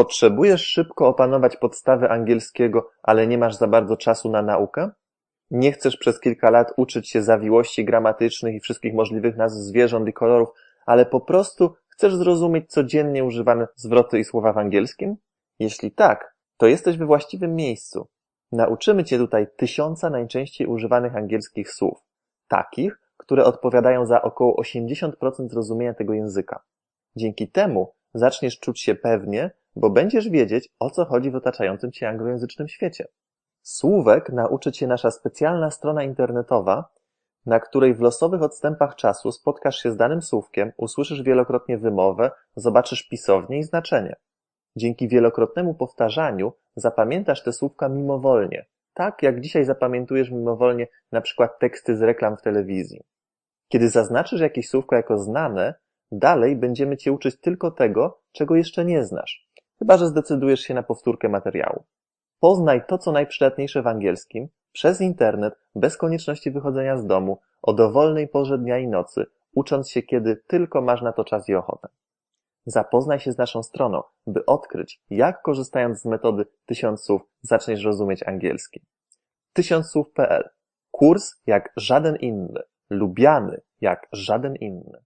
Potrzebujesz szybko opanować podstawy angielskiego, ale nie masz za bardzo czasu na naukę? Nie chcesz przez kilka lat uczyć się zawiłości gramatycznych i wszystkich możliwych nazw zwierząt i kolorów, ale po prostu chcesz zrozumieć codziennie używane zwroty i słowa w angielskim? Jeśli tak, to jesteś we właściwym miejscu. Nauczymy Cię tutaj tysiąca najczęściej używanych angielskich słów, takich, które odpowiadają za około 80% zrozumienia tego języka. Dzięki temu zaczniesz czuć się pewnie, bo będziesz wiedzieć, o co chodzi w otaczającym Cię anglojęzycznym świecie. Słówek nauczy Cię nasza specjalna strona internetowa, na której w losowych odstępach czasu spotkasz się z danym słówkiem, usłyszysz wielokrotnie wymowę, zobaczysz pisownię i znaczenie. Dzięki wielokrotnemu powtarzaniu zapamiętasz te słówka mimowolnie, tak jak dzisiaj zapamiętujesz mimowolnie na przykład teksty z reklam w telewizji. Kiedy zaznaczysz jakieś słówko jako znane, dalej będziemy Cię uczyć tylko tego, czego jeszcze nie znasz, chyba że zdecydujesz się na powtórkę materiału. Poznaj to, co najprzydatniejsze w angielskim, przez internet, bez konieczności wychodzenia z domu, o dowolnej porze dnia i nocy, ucząc się kiedy tylko masz na to czas i ochotę. Zapoznaj się z naszą stroną, by odkryć, jak korzystając z metody tysiąc słów zaczniesz rozumieć angielski. Tysiącsłów.pl Kurs jak żaden inny, lubiany jak żaden inny.